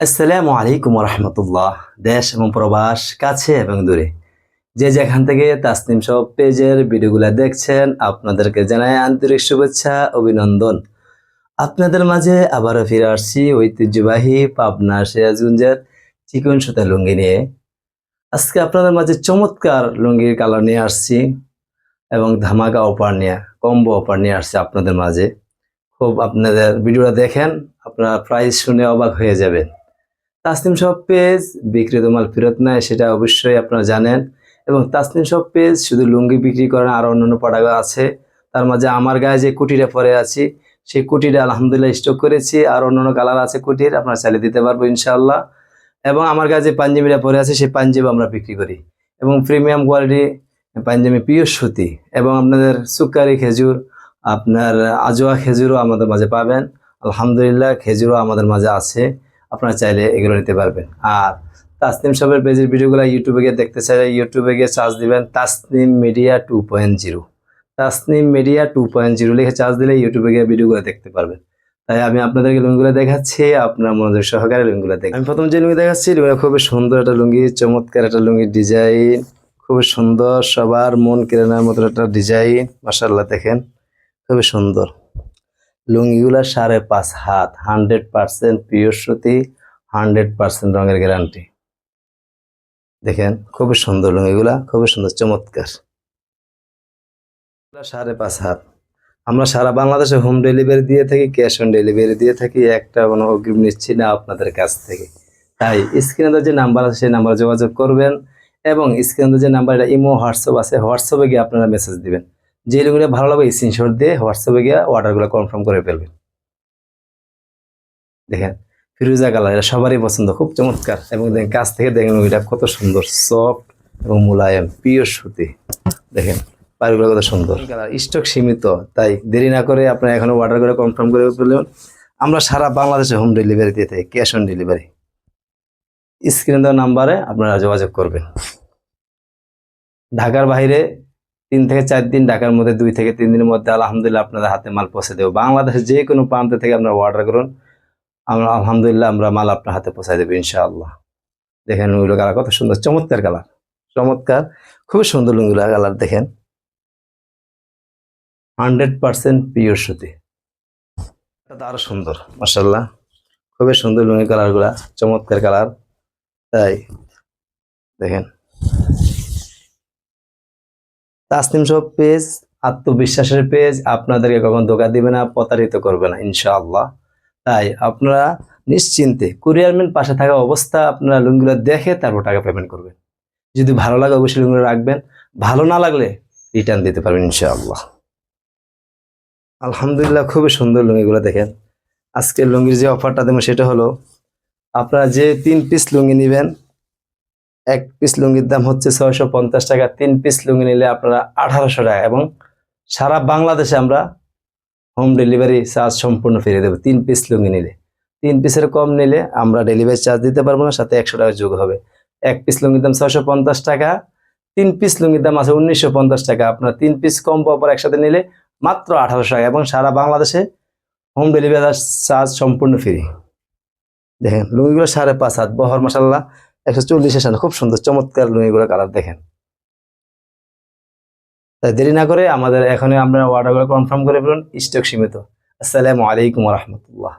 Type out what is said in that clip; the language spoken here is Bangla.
আসসালামু আলাইকুম রহমতুল্লাহ দেশ এবং প্রবাস কাছে এবং দূরে। যে যেখান থেকে তাসনিম সব পেজের ভিডিওগুলো দেখছেন, আপনাদেরকে জানাই আন্তরিক শুভেচ্ছা, অভিনন্দন। আপনাদের মাঝে আবারও ফিরে আসছি ঐতিহ্যবাহী পাবনা সিরাজগঞ্জের চিকন সুতা লুঙ্গি নিয়ে। আজকে আপনাদের মাঝে চমৎকার লুঙ্গির কালার নিয়ে আসছি এবং ধামাকা অফার নিয়ে, কম্বো অফার নিয়ে আসছি আপনাদের মাঝে। খুব আপনাদের ভিডিওটা দেখেন, আপনারা প্রাইস শুনে অবাক হয়ে যাবেন। তাসনিম শপ পেজ, বিক্রিত মাল ফেরত নেয় সেটা অবশ্যই আপনারা জানেন। এবং তাসনিম শপ পেজ, শুধু লুঙ্গি বিক্রি করেন, আর অন্যান্য প্রোডাক্ট আছে। তার মাঝে আমার গায়ে যে কুটিটা পরে আছি, সেই কুটিটা আলহামদুলিল্লাহ স্টক করেছি, আর অন্যান্য কালার আছে কুটির, আপনারা চালিয়ে দিতে পারব ইনশাআল্লাহ। এবং আমার গায়ে যে পাঞ্জাবিটা পরে আছে, সেই পাঞ্জাবি আমরা বিক্রি করি। এবং প্রিমিয়াম কোয়ালিটি পাঞ্জাবি পিওর সুতি। এবং আপনাদের সুকারি খেজুর, আপনার আজোয়া খেজুরও আমাদের মাঝে পাবেন। আলহামদুলিল্লাহ, খেজুরও আমাদের মাঝে আছে। আপনারা চাইলে এগুলো নিতে পারবেন। আর তাসনিম সবের পেজের ভিডিওগুলো ইউটিউবে গিয়ে দেখতে চাইলে ইউটিউবে গিয়ে চার্জ দিবেন Tasnim media two point zero Tasnim media two point zero লিখে চার্জ দিলে ইউটিউবে গিয়ে ভিডিওগুলো দেখতে পারবেন। তাই আমি আপনাদেরকে লুঙ্গিগুলো দেখাচ্ছি, আপনার মনোযোগ সহকারে লুঙ্গিগুলো দেখেন। আমি প্রথম যে লুঙ্গি দেখাচ্ছি, লুঙ্গিটা খুবই সুন্দর একটা লুঙ্গি, চমৎকার একটা লুঙ্গির ডিজাইন খুবই সুন্দর, সবার মন কেড়ে নেওয়ার মতো একটা ডিজাইন মাসাল্লাহ দেখেন, খুবই সুন্দর। লুঙ্গিগুলা সাড়ে পাঁচ হাত হান্ড্রেড পার্সেন্ট পিওর সুতি হান্ড্রেড পার্সেন্ট রঙের গ্যারান্টি দেখেন, খুবই সুন্দর লুঙ্গিগুলা, খুবই সুন্দর, চমৎকার। সাড়ে পাঁচ হাত। আমরা সারা বাংলাদেশে হোম ডেলিভারি দিয়ে থাকি ক্যাশ অন ডেলিভারি দিয়ে থাকি, একটা কোনো অগ্রিম নিচ্ছি না আপনাদের কাছ থেকে। তাই স্ক্রিনে যে নাম্বার আছে, সেই নাম্বারে যোগাযোগ করবেন এবং স্ক্রিনে যে নাম্বার এটা ইমো, হোয়াটসঅ্যাপ আছে, হোয়াটসঅ্যাপে গিয়ে আপনারা মেসেজ দিবেন। যে লুঙ্গিটা ভালো লাগবে স্ক্রিনশট দিয়ে হোয়াটসঅ্যাপে গিয়ে অর্ডারগুলো কনফার্ম করে ফেলবেন দেখেন ফিরোজা কালার এটা সবারই পছন্দ খুব চমৎকার। এবং দেখেন কাছ থেকে দেখেন এটা কত সুন্দর সফট এবং মোলায়েম পিওর সুতি। দেখেন পায়রগুলো কত সুন্দর। স্টক সীমিত তাই দেরি না করে আপনারা এখনও অর্ডার করে কনফার্ম করে ফেলবেন আমরা সারা বাংলাদেশে হোম ডেলিভারি দিয়ে থাকি ক্যাশ অন ডেলিভারি স্ক্রিন দেওয়া নাম্বারে আপনারা যোগাযোগ করবেন। ঢাকার বাইরে তিন থেকে চার দিন ঢাকার মধ্যে, দুই থেকে তিন দিনের মধ্যে আলহামদুলিল্লাহ আপনাদের হাতে মাল পৌঁছে দেবো। বাংলাদেশের যে কোনো প্রান্ত থেকে আপনারা অর্ডার করুন, আমরা আলহামদুলিল্লাহ আমরা মাল আপনার হাতে পৌঁছায় দেবো ইনশাআল্লাহ। দেখেন লুঙ্গুলো কালার কত সুন্দর, চমৎকার কালার, চমৎকার, খুবই সুন্দর লুঙ্গুলো কালার দেখেন। হান্ড্রেড পার্সেন্ট পিওর সুতি। আরও সুন্দর মার্শাল্লাহ খুবই সুন্দর লুঙ্গি কালারগুলা, চমৎকার কালার। তাই, দেখেন। তাসনিম সব পেজ, আত্মবিশ্বাসের পেজ, আপনাদেরকে কখন ধোকা দিবে না, প্রতারিত করবে না, ইনশাআল্লাহ। তাই আপনারা নিশ্চিন্তে কুরিয়ারম্যান পাশে থাকা অবস্থা আপনারা লুঙ্গিগুলো দেখে তারপর টাকা পেমেন্ট করবেন। যদি ভালো লাগে অবশ্যই লুঙ্গিগুলো রাখবেন, ভালো না লাগলে রিটার্ন দিতে পারবেন, ইনশাআল্লাহ। আলহামদুলিল্লাহ, খুবই সুন্দর লুঙ্গিগুলো দেখেন। আজকের লুঙ্গির যে অফারটা দেবো সেটা হলো, আপনারা যে তিন পিস লুঙ্গি নেবেন এক পিস লুঙ্গির দাম হচ্ছে ছয়শো পঞ্চাশ টাকা। তিন পিস লুঙ্গি নিলে আপনারা আঠারোশো টাকা এবং সারা বাংলাদেশে আমরা হোম ডেলিভারি চার্জ সম্পূর্ণ ফিরিয়ে দেবো। তিন পিস লুঙ্গি নিলে। তিন পিসের কম নিলে আমরা ডেলিভারি চার্জ দিতে পারব না, সাথে একশো টাকা যোগ হবে। এক পিস লুঙ্গির দাম ছয়শো পঞ্চাশ টাকা, তিন পিস লুঙ্গির দাম আছে উনিশশো পঞ্চাশ টাকা। আপনার তিন পিস কম পর একসাথে নিলে মাত্র আঠারোশো টাকা এবং সারা বাংলাদেশে হোম ডেলিভারি চার্জ সম্পূর্ণ ফ্রি দেখেন, লুঙ্গিগুলো সাড়ে পাঁচ হাত, বহর মশাল্লাহ একশো চল্লিশ সামনে খুব সুন্দর, চমৎকার লুঙ্গিগুলো কালার দেখেন। তাই দেরি না করে আমাদের এখনই আমরা অর্ডারগুলো কনফার্ম করে ফেলুন স্টক সীমিত। আসসালামু আলাইকুম রহমতুল্লাহ।